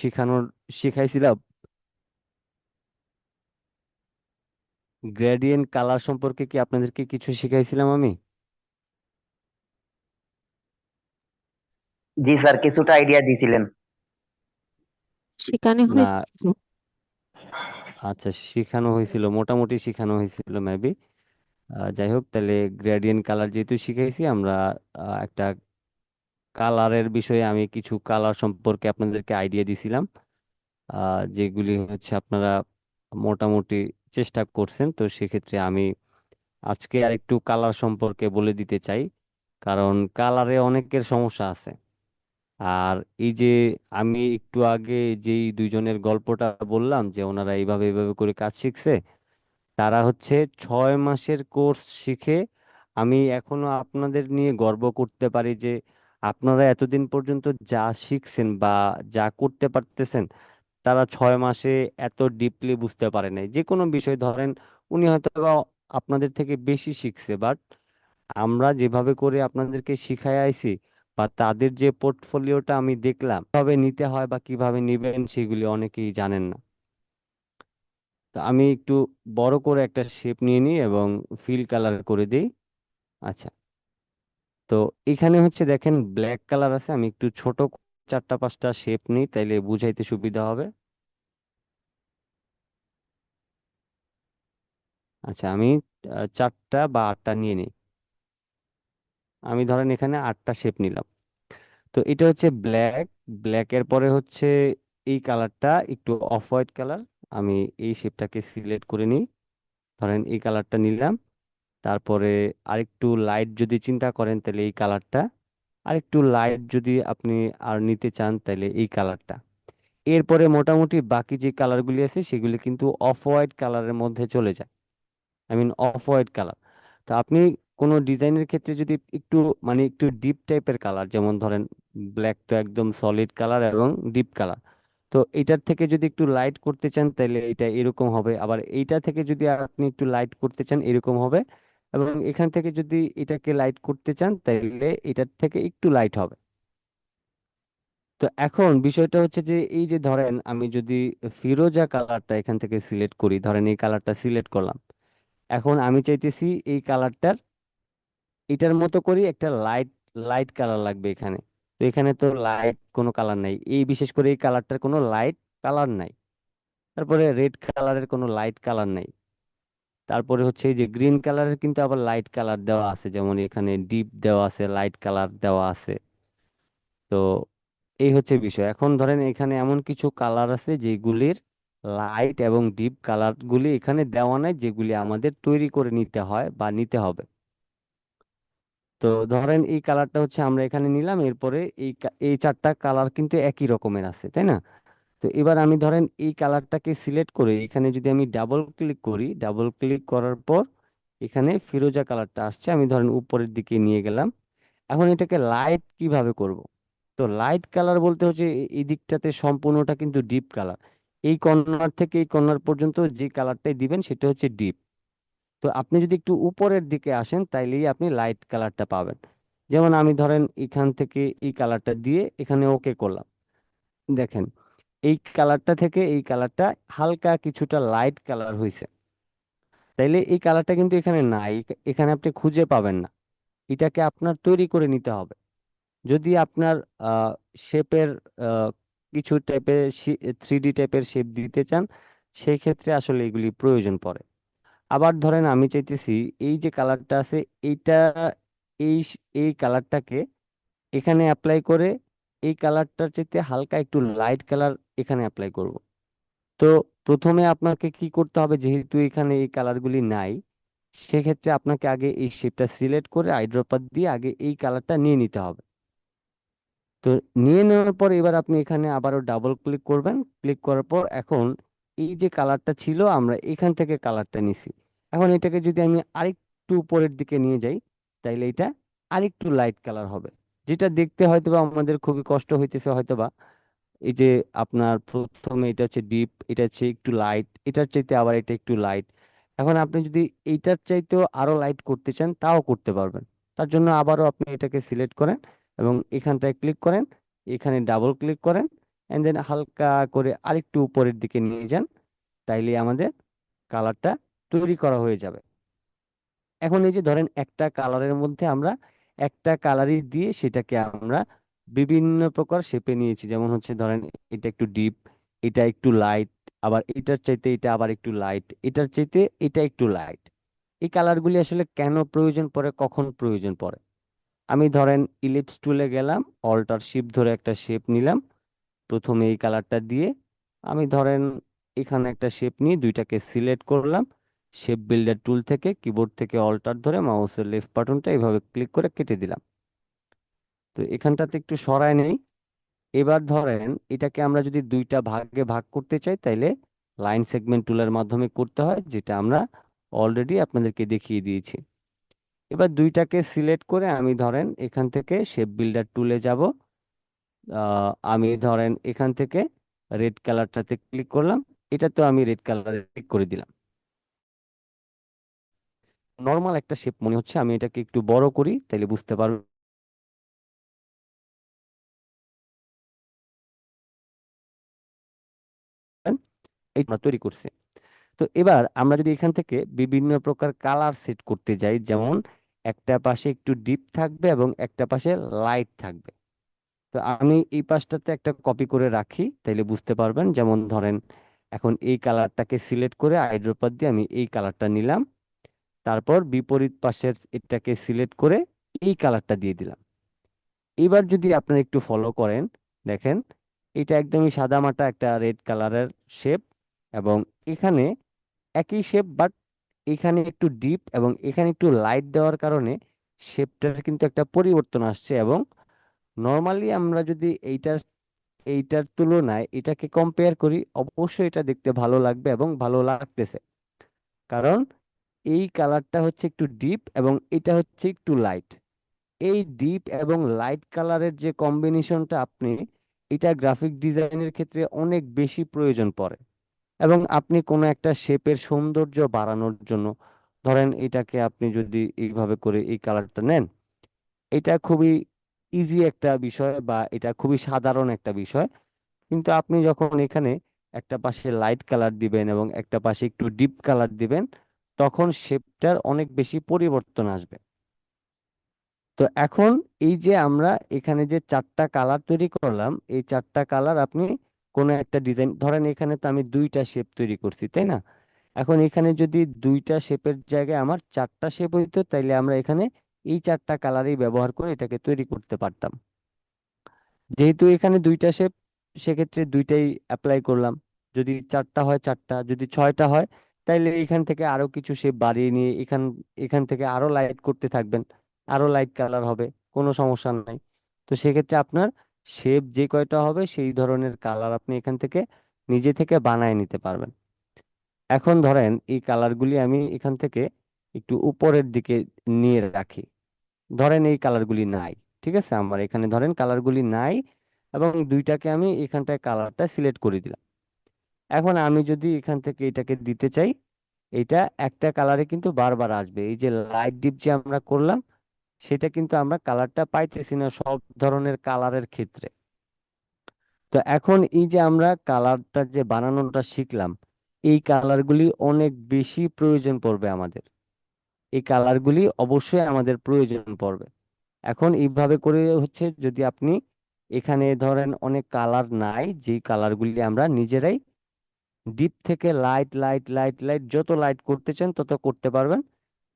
শিখানোর শিখাইছিলাম। Gradient colour সম্পর্কে কি আপনাদেরকে কিছু শিখাইছিলাম আমি? জি স্যার কিছুটা আইডিয়া দিছিলেন। সেখানে না। হয়েছে আচ্ছা শিখানো হয়েছিল মোটামুটি শিখানো হয়েছিল মেবি যাই হোক তাহলে গ্রেডিয়েন্ট কালার যেহেতু শিখাইছি আমরা আহ, একটা কালারের বিষয়ে আমি কিছু কালার সম্পর্কে আপনাদেরকে আইডিয়া দিছিলাম। যেগুলি হচ্ছে আপনারা মোটামুটি চেষ্টা করছেন, তো সেক্ষেত্রে আমি আজকে আর একটু কালার সম্পর্কে বলে দিতে চাই। কারণ কালারে অনেকের সমস্যা আছে। আর এই যে আমি একটু আগে যেই দুইজনের গল্পটা বললাম, যে ওনারা এইভাবে এইভাবে করে কাজ শিখছে, তারা হচ্ছে ছয় মাসের কোর্স শিখে আমি এখনও আপনাদের নিয়ে গর্ব করতে পারি যে আপনারা এতদিন পর্যন্ত যা শিখছেন বা যা করতে পারতেছেন, তারা ছয় মাসে এত ডিপলি বুঝতে পারে নাই। যে কোনো বিষয় ধরেন, উনি হয়তো বা আপনাদের থেকে বেশি শিখছে বাট আমরা যেভাবে করে আপনাদেরকে শিখাই আইছি বা তাদের যে পোর্টফোলিওটা আমি দেখলাম, কীভাবে নিতে হয় বা কীভাবে নিবেন সেগুলি অনেকেই জানেন না। তো আমি একটু বড় করে একটা শেপ নিয়ে নিই এবং ফিল কালার করে দিই। আচ্ছা। তো এখানে হচ্ছে দেখেন ব্ল্যাক কালার আছে, আমি একটু ছোট চারটা পাঁচটা শেপ নিই, তাইলে বুঝাইতে সুবিধা হবে। আচ্ছা আমি চারটা বা আটটা নিয়ে নিই। আমি ধরেন এখানে আটটা শেপ নিলাম। তো এটা হচ্ছে ব্ল্যাক ব্ল্যাকের পরে হচ্ছে এই কালারটা একটু অফ হোয়াইট কালার আমি এই শেপটাকে সিলেক্ট করে নিই। ধরেন এই কালারটা নিলাম। তারপরে আরেকটু লাইট যদি চিন্তা করেন তাহলে এই কালারটা আরেকটু লাইট যদি আপনি আর নিতে চান তাহলে এই কালারটা এরপরে মোটামুটি বাকি যে কালারগুলি আছে সেগুলি কিন্তু অফ হোয়াইট কালারের মধ্যে চলে যায়। I mean off white colour তো আপনি কোনো ডিজাইনের ক্ষেত্রে যদি একটু মানে একটু ডিপ টাইপের কালার যেমন ধরেন ব্ল্যাক তো একদম সলিড কালার এবং ডিপ কালার তো এটার থেকে যদি একটু লাইট করতে চান তাহলে এটা এরকম হবে। আবার এইটা থেকে যদি আপনি একটু লাইট করতে চান এরকম হবে। এবং এখান থেকে যদি এটাকে লাইট করতে চান তাহলে এটার থেকে একটু লাইট হবে। তো এখন বিষয়টা হচ্ছে যে, এই যে ধরেন আমি যদি ফিরোজা কালারটা এখান থেকে সিলেক্ট করি, ধরেন এই কালারটা সিলেক্ট করলাম। এখন আমি চাইতেছি এই কালারটার এটার মতো করে একটা লাইট লাইট কালার লাগবে এখানে। তো এখানে তো লাইট কোনো কালার নাই। এই বিশেষ করে এই কালারটার কোনো লাইট কালার নাই। তারপরে রেড কালারের কোনো লাইট কালার নাই। তারপরে হচ্ছে এই যে গ্রিন কালারের কিন্তু আবার লাইট কালার দেওয়া আছে, যেমন এখানে ডিপ দেওয়া আছে লাইট কালার দেওয়া আছে। তো এই হচ্ছে বিষয়। এখন ধরেন এখানে এমন কিছু কালার আছে যেগুলির লাইট এবং ডিপ কালারগুলি এখানে দেওয়া নাই, যেগুলি আমাদের তৈরি করে নিতে হয় বা নিতে হবে। তো ধরেন এই কালারটা হচ্ছে আমরা এখানে নিলাম, এরপরে এই এই চারটা কালার কিন্তু একই রকমের আছে, তাই না? তো এবার আমি ধরেন এই কালারটাকে সিলেক্ট করে এখানে যদি আমি ডাবল ক্লিক করি ডাবল ক্লিক করার পর এখানে ফিরোজা কালারটা আসছে, আমি ধরেন উপরের দিকে নিয়ে গেলাম। এখন এটাকে লাইট কীভাবে করব? তো লাইট কালার বলতে হচ্ছে এই দিকটাতে সম্পূর্ণটা কিন্তু ডিপ কালার এই কর্নার থেকে এই কর্নার পর্যন্ত যে কালারটাই দিবেন সেটা হচ্ছে ডিপ তো আপনি যদি একটু উপরের দিকে আসেন, তাইলেই আপনি লাইট কালারটা পাবেন। যেমন আমি ধরেন এখান থেকে এই কালারটা দিয়ে এখানে ওকে করলাম। দেখেন এই কালারটা থেকে এই কালারটা হালকা কিছুটা লাইট কালার হয়েছে তাইলে এই কালারটা কিন্তু এখানে নাই, এখানে আপনি খুঁজে পাবেন না। এটাকে আপনার তৈরি করে নিতে হবে। যদি আপনার শেপের কিছু টাইপের থ্রি ডি টাইপের শেপ দিতে চান সেই ক্ষেত্রে আসলে এগুলি প্রয়োজন পড়ে। আবার ধরেন আমি চাইতেছি এই যে কালারটা আছে, এইটা, এই এই কালারটাকে এখানে অ্যাপ্লাই করে এই কালারটার চাইতে হালকা একটু লাইট কালার এখানে অ্যাপ্লাই করব। তো প্রথমে আপনাকে কি করতে হবে, যেহেতু এখানে এই কালারগুলি নাই, সেক্ষেত্রে আপনাকে আগে এই শেপটা সিলেক্ট করে আইড্রপার দিয়ে আগে এই কালারটা নিয়ে নিতে হবে। তো নিয়ে নেওয়ার পর এবার আপনি এখানে আবারও ডাবল ক্লিক করবেন। ক্লিক করার পর এখন এই যে কালারটা ছিল, আমরা এখান থেকে কালারটা নিছি। এখন এটাকে যদি আমি আরেকটু উপরের দিকে নিয়ে যাই, তাইলে এটা আরেকটু লাইট কালার হবে। যেটা দেখতে হয়তোবা আমাদের খুবই কষ্ট হইতেছে হয়তোবা। এই যে আপনার প্রথমে এটা হচ্ছে ডিপ এটা হচ্ছে একটু লাইট এটার চাইতে আবার এটা একটু লাইট এখন আপনি যদি এইটার চাইতেও আরও লাইট করতে চান, তাও করতে পারবেন। তার জন্য আবারও আপনি এটাকে সিলেক্ট করেন এবং এখানটায় ক্লিক করেন, এখানে ডাবল ক্লিক করেন এন্ড দেন হালকা করে আরেকটু উপরের দিকে নিয়ে যান, তাইলে আমাদের কালারটা তৈরি করা হয়ে যাবে। এখন এই যে ধরেন একটা কালারের মধ্যে আমরা একটা কালারই দিয়ে সেটাকে আমরা বিভিন্ন প্রকার শেপে নিয়েছি। যেমন হচ্ছে ধরেন, এটা একটু ডিপ এটা একটু লাইট আবার এটার চাইতে এটা আবার একটু লাইট এটার চাইতে এটা একটু লাইট এই কালারগুলি আসলে কেন প্রয়োজন পড়ে, কখন প্রয়োজন পড়ে? আমি ধরেন ইলিপস টুলে গেলাম অল্টার শিপ ধরে একটা শেপ নিলাম। প্রথমে এই কালারটা দিয়ে আমি ধরেন এখানে একটা শেপ নিয়ে দুইটাকে সিলেক্ট করলাম। শেপ বিল্ডার টুল থেকে কিবোর্ড থেকে অল্টার ধরে মাউসের লেফট বাটনটা এইভাবে ক্লিক করে কেটে দিলাম। তো এখানটাতে একটু সরায় নেই। এবার ধরেন এটাকে আমরা যদি দুইটা ভাগে ভাগ করতে চাই, তাইলে লাইন সেগমেন্ট টুলের মাধ্যমে করতে হয়, যেটা আমরা অলরেডি আপনাদেরকে দেখিয়ে দিয়েছি। এবার দুইটাকে সিলেক্ট করে আমি ধরেন এখান থেকে শেপ বিল্ডার টুলে যাব। আমি ধরেন এখান থেকে রেড কালারটাতে ক্লিক করলাম। এটা তো আমি রেড কালারে ক্লিক করে দিলাম। নর্মাল একটা শেপ মনে হচ্ছে, আমি এটাকে একটু বড় করি, তাইলে বুঝতে পারবেন এই তৈরি করছে। তো এবার আমরা যদি এখান থেকে বিভিন্ন প্রকার কালার সেট করতে যাই, যেমন একটা পাশে একটু ডিপ থাকবে এবং একটা পাশে লাইট থাকবে। তো আমি এই পাশটাতে একটা কপি করে রাখি, তাইলে বুঝতে পারবেন। যেমন ধরেন, এখন এই কালারটাকে সিলেক্ট করে আইড্রপার দিয়ে আমি এই কালারটা নিলাম। তারপর বিপরীত পাশের এটাকে সিলেক্ট করে এই কালারটা দিয়ে দিলাম। এবার যদি আপনারা একটু ফলো করেন, দেখেন, এটা একদমই সাদামাটা একটা রেড কালারের শেপ এবং এখানে একই শেপ বাট এখানে একটু ডিপ এবং এখানে একটু লাইট দেওয়ার কারণে শেপটার কিন্তু একটা পরিবর্তন আসছে এবং নর্মালি আমরা যদি এইটার এইটার তুলনায় এটাকে কম্পেয়ার করি, অবশ্যই এটা দেখতে ভালো লাগবে এবং ভালো লাগতেছে। কারণ এই কালারটা হচ্ছে একটু ডিপ এবং এটা হচ্ছে একটু লাইট। এই ডিপ এবং লাইট কালারের যে কম্বিনেশনটা আপনি, এটা গ্রাফিক ডিজাইনের ক্ষেত্রে অনেক বেশি প্রয়োজন পড়ে এবং আপনি কোনো একটা শেপের সৌন্দর্য বাড়ানোর জন্য ধরেন এটাকে আপনি যদি এইভাবে করে এই কালারটা নেন, এটা খুবই ইজি একটা বিষয় বা এটা খুবই সাধারণ একটা বিষয়। কিন্তু আপনি যখন এখানে একটা পাশে লাইট কালার দিবেন এবং একটা পাশে একটু ডিপ কালার দিবেন তখন শেপটার অনেক বেশি পরিবর্তন আসবে। তো এখন এই যে আমরা এখানে যে চারটা কালার তৈরি করলাম, এই চারটা কালার আপনি কোনো একটা ডিজাইন ধরেন এখানে তো আমি দুইটা শেপ তৈরি করছি, তাই না? এখন এখানে যদি দুইটা শেপের জায়গায় আমার চারটা শেপ হইতো, তাইলে আমরা এখানে এই চারটা কালারই ব্যবহার করে এটাকে তৈরি করতে পারতাম। যেহেতু এখানে দুইটা শেপ সেক্ষেত্রে দুইটাই অ্যাপ্লাই করলাম। যদি চারটা হয় চারটা, যদি ছয়টা হয় তাইলে এখান থেকে আরও কিছু শেপ বাড়িয়ে নিয়ে এখান এখান থেকে আরও লাইট করতে থাকবেন, আরও লাইট কালার হবে, কোনো সমস্যা নাই। তো সেক্ষেত্রে আপনার শেপ যে কয়টা হবে সেই ধরনের কালার আপনি এখান থেকে নিজে থেকে বানায় নিতে পারবেন। এখন ধরেন এই কালারগুলি আমি এখান থেকে একটু উপরের দিকে নিয়ে রাখি। ধরেন এই কালারগুলি নাই, ঠিক আছে? আমার এখানে ধরেন কালারগুলি নাই এবং দুইটাকে আমি এখানটায় কালারটা সিলেক্ট করে দিলাম। এখন আমি যদি এখান থেকে এটাকে দিতে চাই, এটা একটা কালারে কিন্তু বারবার আসবে। এই যে লাইট ডিপ যে আমরা করলাম, সেটা কিন্তু আমরা কালারটা পাইতেছি না সব ধরনের কালারের ক্ষেত্রে। তো এখন এই যে আমরা কালারটা যে বানানোটা শিখলাম, এই কালারগুলি অনেক বেশি প্রয়োজন পড়বে আমাদের। এই কালারগুলি অবশ্যই আমাদের প্রয়োজন পড়বে। এখন এইভাবে করে হচ্ছে যদি আপনি এখানে ধরেন অনেক কালার নাই, যেই কালারগুলি আমরা নিজেরাই ডিপ থেকে লাইট লাইট লাইট লাইট যত লাইট করতে চান তত করতে পারবেন।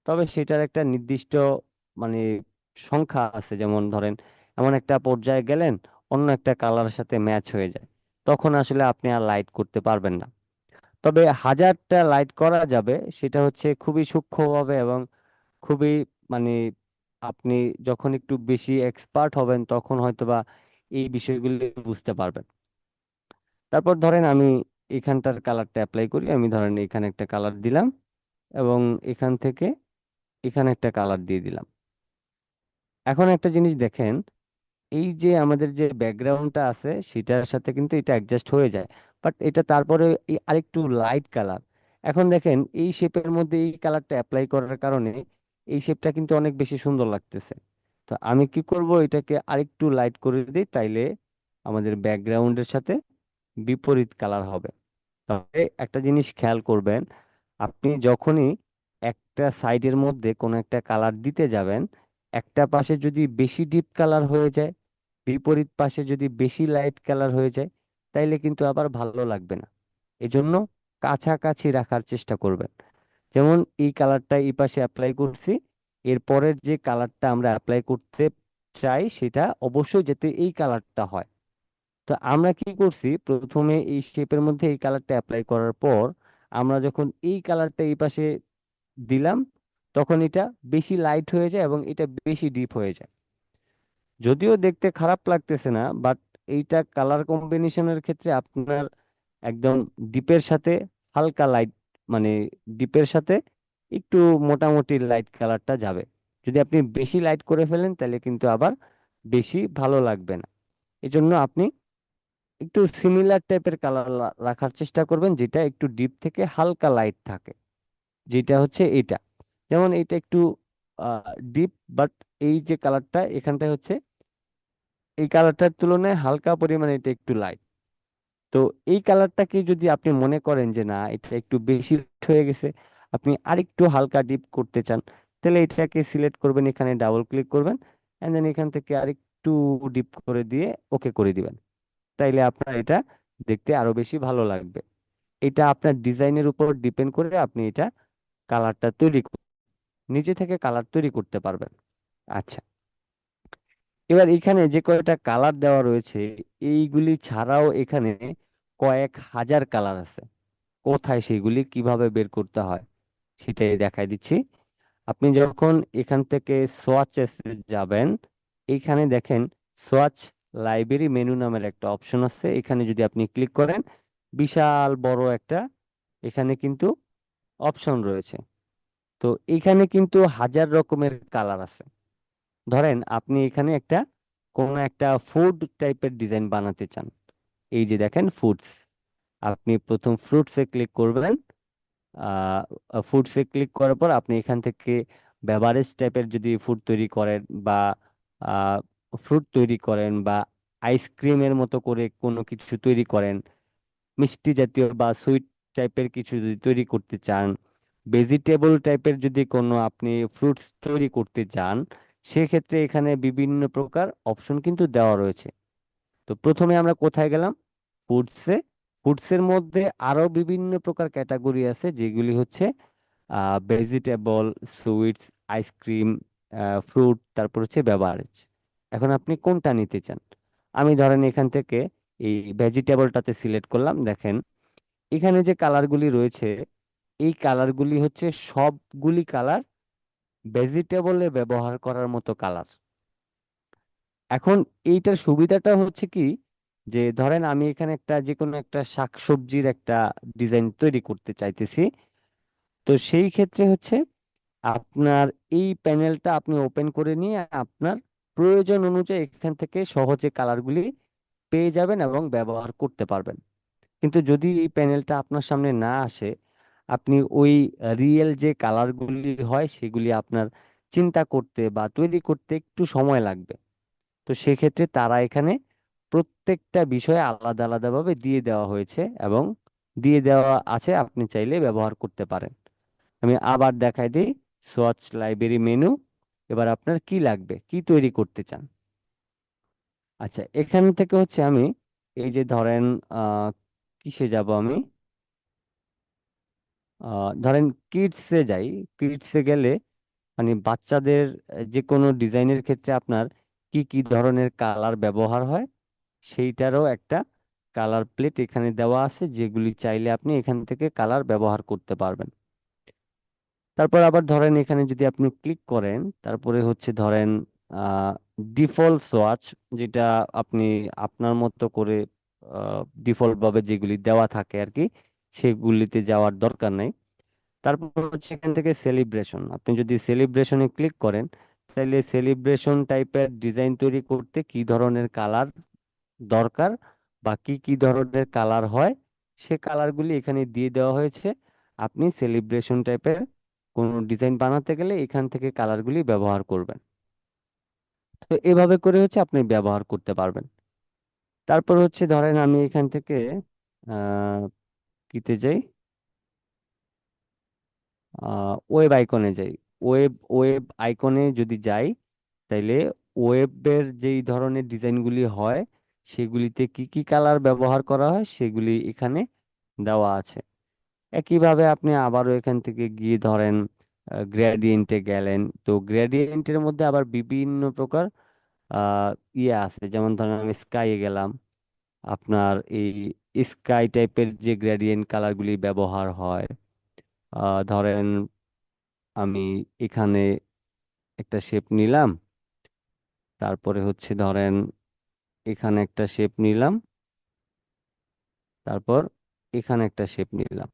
তবে সেটার একটা নির্দিষ্ট মানে সংখ্যা আছে, যেমন ধরেন এমন একটা পর্যায়ে গেলেন, অন্য একটা কালারের সাথে ম্যাচ হয়ে যায়। তখন আসলে আপনি আর লাইট করতে পারবেন না। তবে হাজারটা লাইট করা যাবে, সেটা হচ্ছে খুবই সূক্ষ্মভাবে এবং খুবই মানে আপনি যখন একটু বেশি এক্সপার্ট হবেন, তখন হয়তোবা এই বিষয়গুলি বুঝতে পারবেন। তারপর ধরেন আমি এখানটার কালারটা অ্যাপ্লাই করি। আমি ধরেন এখানে একটা কালার দিলাম এবং এখান থেকে এখানে একটা কালার দিয়ে দিলাম। এখন একটা জিনিস দেখেন, এই যে আমাদের যে ব্যাকগ্রাউন্ডটা আছে সেটার সাথে কিন্তু এটা অ্যাডজাস্ট হয়ে যায় বাট এটা তারপরে এই আরেকটু লাইট কালার এখন দেখেন, এই শেপের মধ্যে এই কালারটা অ্যাপ্লাই করার কারণে এই শেপটা কিন্তু অনেক বেশি সুন্দর লাগতেছে। তো আমি কি করব, এটাকে আরেকটু লাইট করে দিই, তাইলে আমাদের ব্যাকগ্রাউন্ডের সাথে বিপরীত কালার হবে। তবে একটা জিনিস খেয়াল করবেন, আপনি যখনই একটা সাইডের মধ্যে কোনো একটা কালার দিতে যাবেন, একটা পাশে যদি বেশি ডিপ কালার হয়ে যায়, বিপরীত পাশে যদি বেশি লাইট কালার হয়ে যায়, তাইলে কিন্তু আবার ভালো লাগবে না। এজন্য কাছাকাছি রাখার চেষ্টা করবেন। যেমন এই কালারটা এই পাশে অ্যাপ্লাই করছি, এর পরের যে কালারটা আমরা অ্যাপ্লাই করতে চাই সেটা অবশ্যই যাতে এই কালারটা হয়। তো আমরা কি করছি? প্রথমে এই শেপের মধ্যে এই কালারটা অ্যাপ্লাই করার পর আমরা যখন এই কালারটা এই পাশে দিলাম, তখন এটা বেশি লাইট হয়ে যায় এবং এটা বেশি ডিপ হয়ে যায়। যদিও দেখতে খারাপ লাগতেছে না বাট এইটা কালার কম্বিনেশনের ক্ষেত্রে আপনার একদম ডিপের সাথে হালকা লাইট মানে ডিপের সাথে একটু মোটামুটি লাইট কালারটা যাবে। যদি আপনি বেশি লাইট করে ফেলেন, তাহলে কিন্তু আবার বেশি ভালো লাগবে না। এজন্য আপনি একটু সিমিলার টাইপের কালার রাখার চেষ্টা করবেন, যেটা একটু ডিপ থেকে হালকা লাইট থাকে। যেটা হচ্ছে এটা। যেমন এটা একটু ডিপ বাট এই যে কালারটা এখানটায় হচ্ছে, এই কালারটার তুলনায় হালকা পরিমাণে এটা একটু লাইট তো এই কালারটাকে যদি আপনি মনে করেন যে, না, এটা একটু বেশি হয়ে গেছে, আপনি আরেকটু হালকা ডিপ করতে চান, তাহলে এটাকে সিলেক্ট করবেন, এখানে ডাবল ক্লিক করবেন এন্ড দেন এখান থেকে আরেকটু ডিপ করে দিয়ে ওকে করে দিবেন। তাইলে আপনার এটা দেখতে আরও বেশি ভালো লাগবে। এটা আপনার ডিজাইনের উপর ডিপেন্ড করে আপনি এটা কালারটা তৈরি নিজে থেকে কালার তৈরি করতে পারবেন। আচ্ছা। এবার এখানে যে কয়টা কালার দেওয়া রয়েছে, এইগুলি ছাড়াও এখানে কয়েক হাজার কালার আছে। কোথায় সেগুলি কীভাবে বের করতে হয় সেটাই দেখাই দিচ্ছি। আপনি যখন এখান থেকে সোয়াচে যাবেন এইখানে দেখেন সোয়াচ লাইব্রেরি মেনু নামের একটা অপশন আছে। এখানে যদি আপনি ক্লিক করেন, বিশাল বড় একটা এখানে কিন্তু অপশন রয়েছে। তো এখানে কিন্তু হাজার রকমের কালার আছে। ধরেন আপনি এখানে একটা কোনো একটা ফুড টাইপের ডিজাইন বানাতে চান। এই যে দেখেন ফুডস আপনি প্রথম ফ্রুটসে ক্লিক করবেন। ফুডসে ক্লিক করার পর আপনি এখান থেকে বেভারেজ টাইপের যদি ফুড তৈরি করেন বা ফ্রুট তৈরি করেন বা আইসক্রিমের মতো করে কোনো কিছু তৈরি করেন। মিষ্টি জাতীয় বা সুইট টাইপের কিছু যদি তৈরি করতে চান ভেজিটেবল টাইপের যদি কোনো আপনি ফ্রুটস তৈরি করতে চান সেক্ষেত্রে এখানে বিভিন্ন প্রকার অপশন কিন্তু দেওয়া রয়েছে। তো প্রথমে আমরা কোথায় গেলাম? ফুডসে ফুডসের মধ্যে আরও বিভিন্ন প্রকার ক্যাটাগরি আছে, যেগুলি হচ্ছে ভেজিটেবল সুইটস আইসক্রিম ফ্রুট তারপর হচ্ছে বেভারেজ এখন আপনি কোনটা নিতে চান? আমি ধরেন এখান থেকে এই ভেজিটেবলটাতে সিলেক্ট করলাম, দেখেন। এখানে যে কালারগুলি রয়েছে, এই কালারগুলি হচ্ছে সবগুলি কালার ভেজিটেবলে ব্যবহার করার মতো কালার। এখন এইটার সুবিধাটা হচ্ছে কি, যে ধরেন আমি এখানে একটা যে কোনো একটা শাকসবজির একটা ডিজাইন তৈরি করতে চাইতেছি। তো সেই ক্ষেত্রে হচ্ছে আপনার এই প্যানেলটা আপনি ওপেন করে নিয়ে আপনার প্রয়োজন অনুযায়ী এখান থেকে সহজে কালারগুলি পেয়ে যাবেন এবং ব্যবহার করতে পারবেন। কিন্তু যদি এই প্যানেলটা আপনার সামনে না আসে, আপনি ওই রিয়েল যে কালারগুলি হয় সেগুলি আপনার চিন্তা করতে বা তৈরি করতে একটু সময় লাগবে। তো সেক্ষেত্রে তারা এখানে প্রত্যেকটা বিষয়ে আলাদা আলাদাভাবে দিয়ে দেওয়া হয়েছে এবং দিয়ে দেওয়া আছে, আপনি চাইলে ব্যবহার করতে পারেন। আমি আবার দেখাই দিই সোয়াচ লাইব্রেরি মেনু এবার আপনার কি লাগবে? কি তৈরি করতে চান? আচ্ছা এখান থেকে হচ্ছে আমি এই যে ধরেন কিসে যাব আমি? ধরেন কিডসে যাই। কিডসে গেলে মানে বাচ্চাদের যে কোনো ডিজাইনের ক্ষেত্রে আপনার কি কি ধরনের কালার ব্যবহার হয়? সেইটারও একটা কালার প্লেট এখানে দেওয়া আছে, যেগুলি চাইলে আপনি এখান থেকে কালার ব্যবহার করতে পারবেন। তারপর আবার ধরেন এখানে যদি আপনি ক্লিক করেন, তারপরে হচ্ছে ধরেন ডিফল্ট সোয়াচ যেটা আপনি আপনার মতো করে ডিফল্ট ভাবে যেগুলি দেওয়া থাকে আর কি সেগুলিতে যাওয়ার দরকার নাই। তারপর হচ্ছে এখান থেকে সেলিব্রেশন আপনি যদি সেলিব্রেশনে ক্লিক করেন, তাহলে সেলিব্রেশন টাইপের ডিজাইন তৈরি করতে কি ধরনের কালার দরকার বা কি কি ধরনের কালার হয়, সে কালারগুলি এখানে দিয়ে দেওয়া হয়েছে। আপনি সেলিব্রেশন টাইপের কোনো ডিজাইন বানাতে গেলে এখান থেকে কালারগুলি ব্যবহার করবেন। তো এভাবে করে হচ্ছে আপনি ব্যবহার করতে পারবেন। তারপর হচ্ছে ধরেন আমি এখান থেকে কিতে যাই? ওয়েব আইকনে যাই। ওয়েব ওয়েব আইকনে যদি যাই, তাইলে ওয়েবের যেই ধরনের ডিজাইনগুলি হয়, সেগুলিতে কি কি কালার ব্যবহার করা হয়, সেগুলি এখানে দেওয়া আছে। একইভাবে আপনি আবারও এখান থেকে গিয়ে ধরেন গ্রেডিয়েন্টে গেলেন। তো গ্রেডিয়েন্টের মধ্যে আবার বিভিন্ন প্রকার ইয়ে আছে। যেমন ধরেন আমি স্কাইয়ে গেলাম। আপনার এই স্কাই টাইপের যে গ্রেডিয়েন্ট কালারগুলি ব্যবহার হয় ধরেন আমি এখানে একটা শেপ নিলাম। তারপরে হচ্ছে ধরেন এখানে একটা শেপ নিলাম। তারপর এখানে একটা শেপ নিলাম।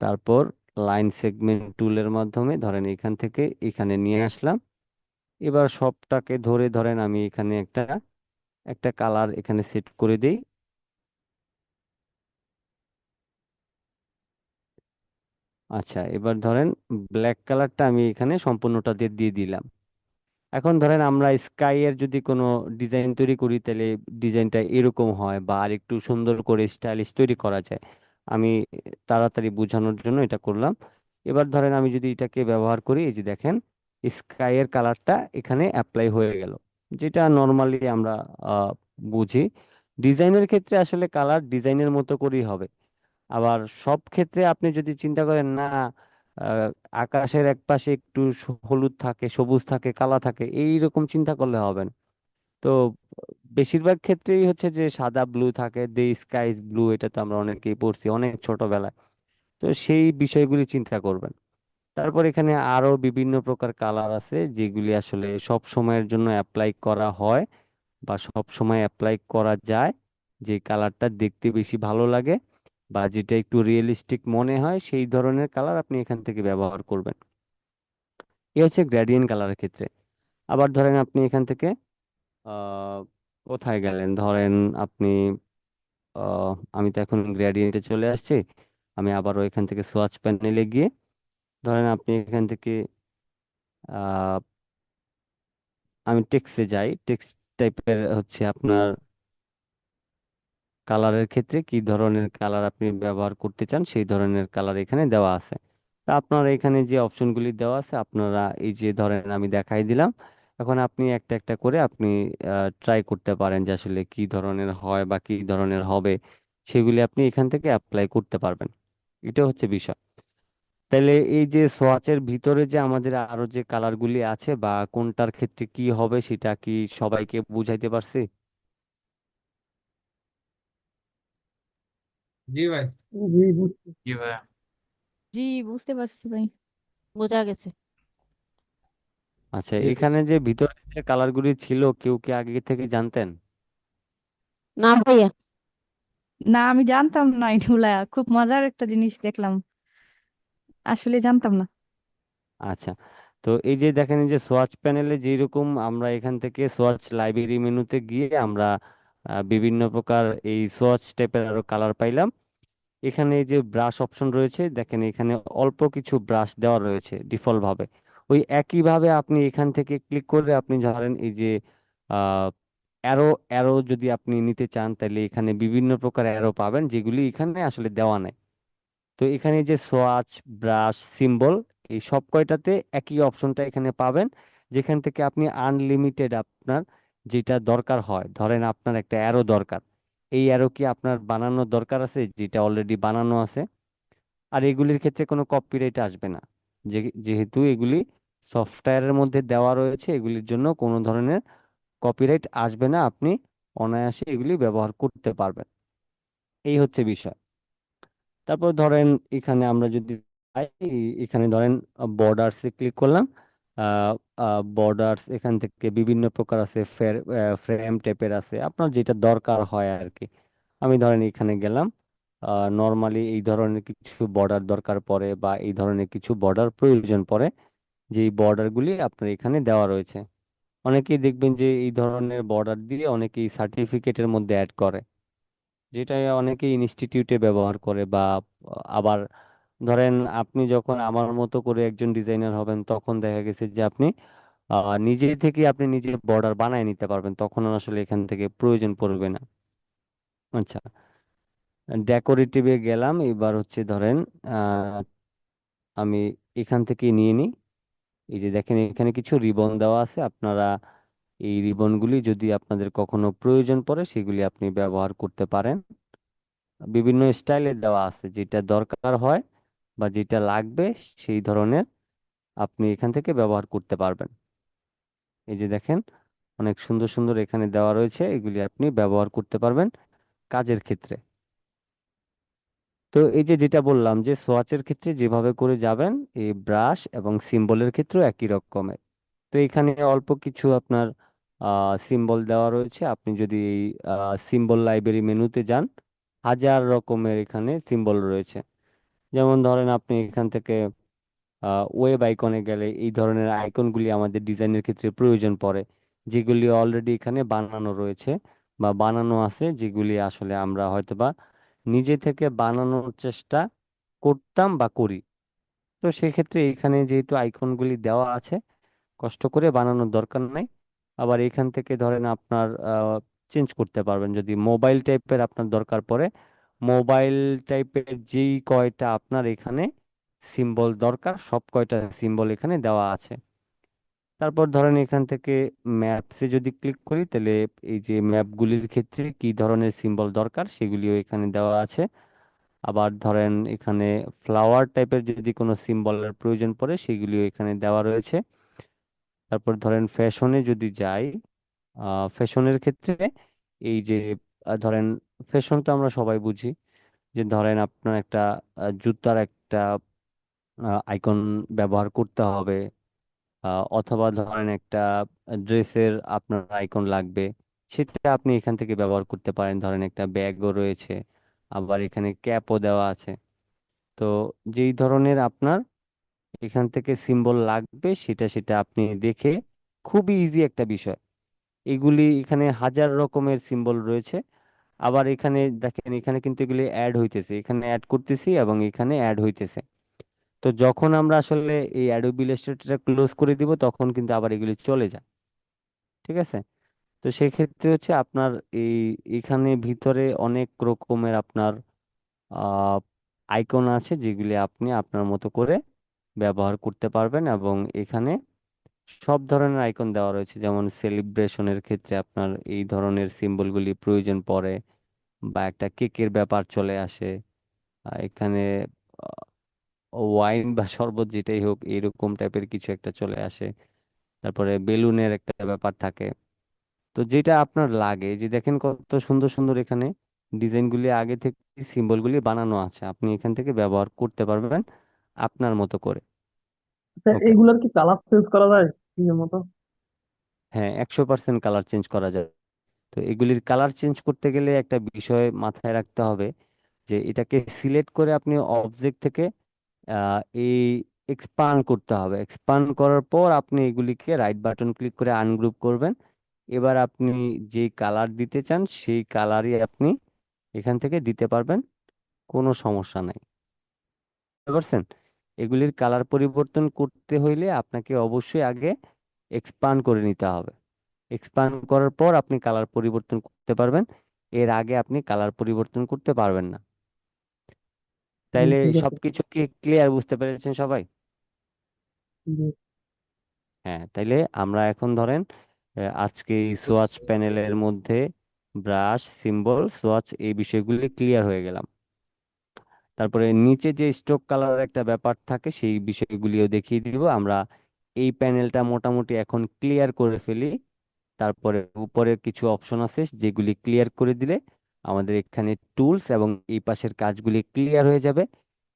তারপর লাইন সেগমেন্ট টুলের মাধ্যমে ধরেন এখান থেকে এখানে নিয়ে আসলাম। এবার সবটাকে ধরে ধরেন আমি এখানে একটা একটা কালার এখানে সেট করে দিই। আচ্ছা এবার ধরেন ব্ল্যাক কালারটা আমি এখানে সম্পূর্ণটা দিয়ে দিয়ে দিলাম। এখন ধরেন আমরা স্কাই এর যদি কোনো ডিজাইন তৈরি করি, তাহলে ডিজাইনটা এরকম হয় বা আর একটু সুন্দর করে স্টাইলিশ তৈরি করা যায়। আমি, তাড়াতাড়ি বোঝানোর জন্য এটা করলাম। এবার ধরেন আমি যদি এটাকে ব্যবহার করি, এই যে দেখেন স্কাইয়ের কালারটা এখানে অ্যাপ্লাই হয়ে গেল। যেটা নর্মালি আমরা বুঝি। ডিজাইনের ক্ষেত্রে আসলে কালার ডিজাইনের মতো করেই হবে। আবার সব ক্ষেত্রে আপনি যদি চিন্তা করেন, না আকাশের এক পাশে একটু হলুদ থাকে, সবুজ থাকে, কালা থাকে এই রকম চিন্তা করলে হবে না। তো বেশিরভাগ ক্ষেত্রেই হচ্ছে যে সাদা ব্লু থাকে দ্য স্কাই ইজ ব্লু এটা তো আমরা অনেকেই পড়ছি, অনেক ছোটবেলায়। তো সেই বিষয়গুলি চিন্তা করবেন। তারপর এখানে আরও বিভিন্ন প্রকার কালার আছে, যেগুলি আসলে সব সময়ের জন্য অ্যাপ্লাই করা হয় বা সব সময় অ্যাপ্লাই করা যায়। যে কালারটা দেখতে বেশি ভালো লাগে বা যেটা একটু রিয়েলিস্টিক মনে হয়, সেই ধরনের কালার আপনি এখান থেকে ব্যবহার করবেন। এ হচ্ছে গ্রেডিয়েন্ট কালারের ক্ষেত্রে। আবার ধরেন আপনি এখান থেকে কোথায় গেলেন? ধরেন আপনি, আহ, আমি তো এখন গ্রেডিয়েন্টে চলে আসছি, আমি আবারও এখান থেকে সোয়াচ প্যানেলে গিয়ে, ধরেন আপনি এখান থেকে, আহ, আমি টেক্সটে যাই টেক্সট টাইপের হচ্ছে আপনার কালারের ক্ষেত্রে কি ধরনের কালার আপনি ব্যবহার করতে চান, সেই ধরনের কালার এখানে দেওয়া আছে। তা আপনারা এখানে যে অপশনগুলি দেওয়া আছে, আপনারা এই যে ধরেন আমি দেখাই দিলাম এখন আপনি একটা একটা করে আপনি ট্রাই করতে পারেন যে আসলে কি ধরনের হয় বা কি ধরনের হবে। সেগুলি আপনি এখান থেকে অ্যাপ্লাই করতে পারবেন। এটা হচ্ছে বিষয়। তাহলে এই যে সোয়াচের ভিতরে যে আমাদের আরও যে কালারগুলি আছে বা কোনটার ক্ষেত্রে কি হবে সেটা কি সবাইকে বুঝাইতে পারছি? জি ভাই। জি ভাই। জি বুঝতে পারছি ভাই। বোঝা গেছে। আচ্ছা জি এখানে যে ভিতরে যে কালারগুলি ছিল কেউ কি আগে থেকে জানতেন? না ভাইয়া। না আমি জানতাম না এগুলা খুব মজার একটা জিনিস দেখলাম। আসলে জানতাম না। আচ্ছা তো এই যে দেখেন এই যে সোয়াচ প্যানেলে যেরকম আমরা এখান থেকে সোয়াচ লাইব্রেরি মেনুতে গিয়ে আমরা আহ, বিভিন্ন প্রকার এই সোয়াচ টাইপের আরও কালার পাইলাম। এখানে এই যে ব্রাশ অপশন রয়েছে দেখেন এখানে অল্প কিছু ব্রাশ দেওয়া রয়েছে ডিফল্ট ভাবে। ওই একই ভাবে আপনি এখান থেকে ক্লিক করে আপনি ধরেন এই যে অ্যারো অ্যারো যদি আপনি নিতে চান তাহলে এখানে বিভিন্ন প্রকার অ্যারো পাবেন যেগুলি এখানে আসলে দেওয়া নাই। তো এখানে যে সোয়াচ ব্রাশ সিম্বল এই সব কয়টাতে একই অপশনটা এখানে পাবেন যেখান থেকে আপনি আনলিমিটেড আপনার যেটা দরকার হয়। ধরেন আপনার একটা অ্যারো দরকার। এই অ্যারো কি আপনার বানানোর দরকার আছে? যেটা অলরেডি বানানো আছে। আর এগুলির ক্ষেত্রে কোনো কপিরাইট আসবে না। যেহেতু এগুলি সফটওয়্যারের মধ্যে দেওয়া রয়েছে, এগুলির জন্য কোনো ধরনের কপিরাইট আসবে না, আপনি অনায়াসে এগুলি ব্যবহার করতে পারবেন। এই হচ্ছে বিষয়। তারপর ধরেন এখানে আমরা যদি এখানে ধরেন বর্ডার্স ক্লিক করলাম বর্ডার্স এখান থেকে বিভিন্ন প্রকার আছে ফের ফ্রেম টাইপের আছে, আপনার যেটা দরকার হয় আর কি আমি ধরেন এখানে গেলাম নর্মালি এই ধরনের কিছু বর্ডার দরকার পড়ে বা এই ধরনের কিছু বর্ডার প্রয়োজন পড়ে যেই বর্ডারগুলি আপনার এখানে দেওয়া রয়েছে। অনেকেই দেখবেন যে এই ধরনের বর্ডার দিয়ে অনেকেই সার্টিফিকেটের মধ্যে অ্যাড করে, যেটা অনেকে ইনস্টিটিউটে ব্যবহার করে বা আবার ধরেন আপনি যখন আমার মতো করে একজন ডিজাইনার হবেন, তখন দেখা গেছে যে আপনি নিজে থেকে আপনি নিজে বর্ডার বানায় নিতে পারবেন, তখন আসলে এখান থেকে প্রয়োজন পড়বে না। আচ্ছা ডেকোরেটিভে গেলাম, এবার হচ্ছে ধরেন আমি এখান থেকে নিয়ে নিই। এই যে দেখেন, এখানে কিছু রিবন দেওয়া আছে। আপনারা এই রিবনগুলি যদি আপনাদের কখনো প্রয়োজন পড়ে, সেগুলি আপনি ব্যবহার করতে পারেন। বিভিন্ন স্টাইলে দেওয়া আছে, যেটা দরকার হয় বা যেটা লাগবে, সেই ধরনের আপনি এখান থেকে ব্যবহার করতে পারবেন। এই যে দেখেন, অনেক সুন্দর সুন্দর এখানে দেওয়া রয়েছে, এগুলি আপনি ব্যবহার করতে পারবেন কাজের ক্ষেত্রে। তো এই যে যেটা বললাম যে সোয়াচের ক্ষেত্রে যেভাবে করে যাবেন, এই ব্রাশ এবং সিম্বলের ক্ষেত্রেও একই রকমের তো এখানে অল্প কিছু আপনার সিম্বল দেওয়া রয়েছে। আপনি যদি এই সিম্বল লাইব্রেরি মেনুতে যান, হাজার রকমের এখানে সিম্বল রয়েছে। যেমন ধরেন আপনি এখান থেকে ওয়েব আইকনে গেলে এই ধরনের আইকনগুলি আমাদের ডিজাইনের ক্ষেত্রে প্রয়োজন পড়ে, যেগুলি অলরেডি এখানে বানানো রয়েছে বা বানানো আছে, যেগুলি আসলে আমরা হয়তোবা নিজে থেকে বানানোর চেষ্টা করতাম বা করি। তো সেক্ষেত্রে এখানে যেহেতু আইকনগুলি দেওয়া আছে, কষ্ট করে বানানোর দরকার নাই। আবার এখান থেকে ধরেন আপনার চেঞ্জ করতে পারবেন। যদি মোবাইল টাইপের আপনার দরকার পড়ে মোবাইল টাইপের যেই কয়টা আপনার এখানে সিম্বল দরকার, সব কয়টা সিম্বল এখানে দেওয়া আছে। তারপর ধরেন এখান থেকে ম্যাপসে যদি ক্লিক করি, তাহলে এই যে ম্যাপগুলির ক্ষেত্রে কি ধরনের সিম্বল দরকার সেগুলিও এখানে দেওয়া আছে। আবার ধরেন এখানে ফ্লাওয়ার টাইপের যদি কোনো সিম্বলের প্রয়োজন পড়ে, সেগুলিও এখানে দেওয়া রয়েছে। তারপর ধরেন ফ্যাশনে যদি যাই ফ্যাশনের ক্ষেত্রে এই যে ধরেন ফ্যাশন তো আমরা সবাই বুঝি, যে ধরেন আপনার একটা জুতার একটা আইকন ব্যবহার করতে হবে। আহ, অথবা ধরেন একটা ড্রেসের আপনার আইকন লাগবে সেটা আপনি এখান থেকে ব্যবহার করতে পারেন। ধরেন একটা ব্যাগও রয়েছে আবার এখানে ক্যাপও দেওয়া আছে। তো যেই ধরনের আপনার এখান থেকে সিম্বল লাগবে সেটা সেটা আপনি দেখে খুবই ইজি একটা বিষয়। এগুলি এখানে হাজার রকমের সিম্বল রয়েছে। আবার এখানে দেখেন এখানে কিন্তু এগুলি অ্যাড হইতেছে। এখানে অ্যাড করতেছি এবং এখানে অ্যাড হইতেছে। তো যখন আমরা আসলে এই অ্যাডোবি ইলাস্ট্রেটরটা ক্লোজ করে দিব, তখন কিন্তু আবার এগুলি চলে যায়। ঠিক আছে? তো সেক্ষেত্রে হচ্ছে আপনার এই, এখানে ভিতরে অনেক রকমের আপনার আইকন আছে যেগুলি আপনি আপনার মতো করে ব্যবহার করতে পারবেন এবং এখানে সব ধরনের আইকন দেওয়া রয়েছে। যেমন সেলিব্রেশনের ক্ষেত্রে আপনার এই ধরনের সিম্বলগুলি প্রয়োজন পড়ে বা একটা কেকের ব্যাপার চলে আসে। এখানে ওয়াইন বা শরবত যেটাই হোক এরকম টাইপের কিছু একটা চলে আসে। তারপরে বেলুনের একটা ব্যাপার থাকে। তো যেটা আপনার লাগে যে দেখেন কত সুন্দর সুন্দর এখানে ডিজাইনগুলি আগে থেকে সিম্বলগুলি বানানো আছে। আপনি এখান থেকে ব্যবহার করতে পারবেন আপনার মতো করে। আচ্ছা ওকে এগুলার কি কালার চেঞ্জ করা যায় নিজের মতো? হ্যাঁ একশো পার্সেন্ট কালার চেঞ্জ করা যায়। তো এগুলির কালার চেঞ্জ করতে গেলে একটা বিষয় মাথায় রাখতে হবে যে এটাকে সিলেক্ট করে আপনি অবজেক্ট থেকে এই এক্সপান্ড করতে হবে। এক্সপান্ড করার পর আপনি এগুলিকে রাইট বাটন ক্লিক করে আনগ্রুপ করবেন। এবার আপনি যে কালার দিতে চান, সেই কালারই আপনি এখান থেকে দিতে পারবেন। কোনো সমস্যা নাই। বুঝতে পারছেন? এগুলির কালার পরিবর্তন করতে হইলে আপনাকে অবশ্যই আগে এক্সপান্ড করে নিতে হবে। এক্সপান্ড করার পর আপনি কালার পরিবর্তন করতে পারবেন। এর আগে আপনি কালার পরিবর্তন করতে পারবেন না। তাইলে ঠিক আছে সবকিছু কি ক্লিয়ার বুঝতে পেরেছেন সবাই? জি হ্যাঁ তাইলে আমরা এখন ধরেন আহ, আজকে এই সোয়াচ প্যানেলের মধ্যে ব্রাশ সিম্বল সোয়াচ এই বিষয়গুলি ক্লিয়ার হয়ে গেলাম। তারপরে নিচে যে স্ট্রোক কালারের একটা ব্যাপার থাকে সেই বিষয়গুলিও দেখিয়ে দিব। আমরা এই প্যানেলটা মোটামুটি এখন ক্লিয়ার করে ফেলি। তারপরে উপরে কিছু অপশন আছে যেগুলি ক্লিয়ার করে দিলে আমাদের এখানে টুলস এবং এই পাশের কাজগুলি ক্লিয়ার হয়ে যাবে।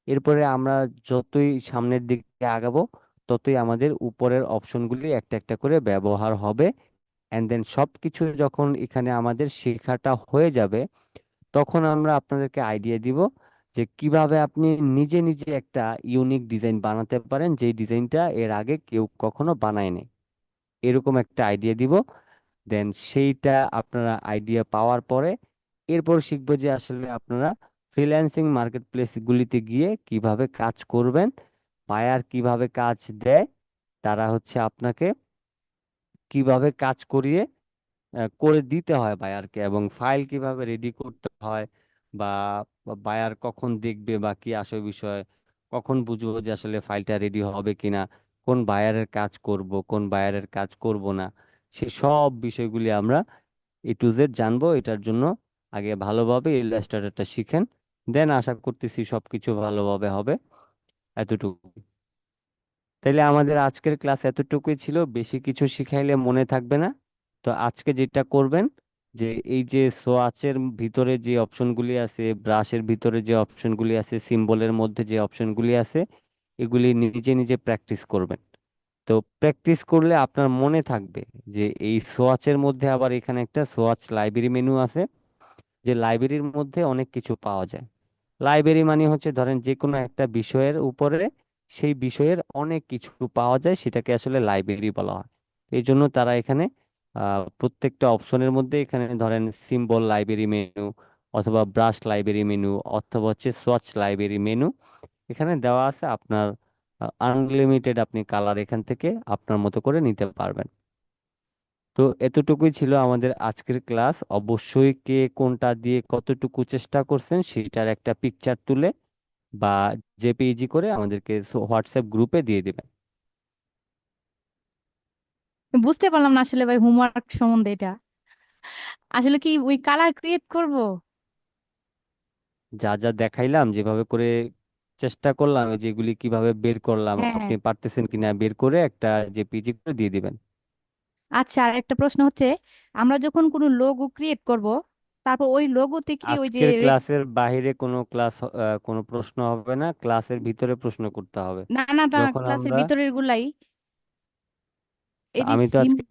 এরপরে আমরা যতই সামনের দিকে আগাবো, ততই আমাদের উপরের অপশনগুলি একটা একটা করে ব্যবহার হবে। অ্যান্ড দেন সব কিছু যখন এখানে আমাদের শেখাটা হয়ে যাবে, তখন আমরা আপনাদেরকে আইডিয়া দিব যে কীভাবে আপনি নিজে নিজে একটা ইউনিক ডিজাইন বানাতে পারেন, যেই ডিজাইনটা এর আগে কেউ কখনো বানায়নি। এরকম একটা আইডিয়া দিব। দেন সেইটা আপনারা আইডিয়া পাওয়ার পরে এরপর শিখব যে আসলে আপনারা ফ্রিল্যান্সিং মার্কেট প্লেসগুলিতে গিয়ে কীভাবে কাজ করবেন বায়ার কীভাবে কাজ দেয়, তারা হচ্ছে আপনাকে কীভাবে কাজ করিয়ে করে দিতে হয় বায়ারকে এবং ফাইল কীভাবে রেডি করতে হয় বা বায়ার কখন দেখবে বা কি আসল বিষয়, কখন বুঝব যে আসলে ফাইলটা রেডি হবে কিনা, কোন বায়ারের কাজ করব, কোন বায়ারের কাজ করব না, সে সব বিষয়গুলি আমরা এ টু জেড জানব, এটার জন্য আগে ভালোভাবে ইলাস্ট্রেটরটা শিখেন। দেন আশা করতেছি সবকিছু ভালোভাবে হবে। এতটুকু তাইলে আমাদের আজকের ক্লাস এতটুকুই ছিল। বেশি কিছু শিখাইলে মনে থাকবে না। তো আজকে যেটা করবেন, যে এই যে সোয়াচের ভিতরে যে অপশনগুলি আছে, ব্রাশের ভিতরে যে অপশনগুলি আছে, সিম্বলের মধ্যে যে অপশনগুলি আছে, এগুলি নিজে নিজে প্র্যাকটিস করবেন। তো প্র্যাকটিস করলে আপনার মনে থাকবে যে এই সোয়াচের মধ্যে আবার এখানে একটা সোয়াচ লাইব্রেরি মেনু আছে। যে লাইব্রেরির মধ্যে অনেক কিছু পাওয়া যায়। লাইব্রেরি মানে হচ্ছে ধরেন যে কোনো একটা বিষয়ের উপরে সেই বিষয়ের অনেক কিছু পাওয়া যায়, সেটাকে আসলে লাইব্রেরি বলা হয়। এই জন্য তারা এখানে প্রত্যেকটা অপশনের মধ্যে এখানে ধরেন সিম্বল লাইব্রেরি মেনু অথবা ব্রাশ লাইব্রেরি মেনু অথবা হচ্ছে সোয়াচ লাইব্রেরি মেনু এখানে দেওয়া আছে আপনার আনলিমিটেড আপনি কালার এখান থেকে আপনার মতো করে নিতে পারবেন। তো এতটুকুই ছিল আমাদের আজকের ক্লাস। অবশ্যই কে কোনটা দিয়ে কতটুকু চেষ্টা করছেন সেটার একটা পিকচার তুলে বা জেপিইজি করে আমাদেরকে হোয়াটসঅ্যাপ গ্রুপে দিয়ে দেবেন। বুঝতে পারলাম না আসলে ভাই হোমওয়ার্ক সম্বন্ধে এটা। আসলে কি ওই কালার ক্রিয়েট করব? যা যা দেখাইলাম যেভাবে করে চেষ্টা করলাম যেগুলি কীভাবে বের করলাম হ্যাঁ আপনি পারতেছেন কিনা বের করে একটা জেপিইজি করে দিয়ে দিবেন। আচ্ছা আর একটা প্রশ্ন হচ্ছে আমরা যখন কোনো লোগো ক্রিয়েট করব তারপর ওই লোগোতে কি ওই যে আজকের রে- ক্লাসের বাইরে কোনো ক্লাস কোনো প্রশ্ন হবে না ক্লাসের ভিতরে প্রশ্ন করতে হবে। না না না যখন ক্লাসের আমরা ভিতরের গুলাই এই যে আমি তো সিম আজকে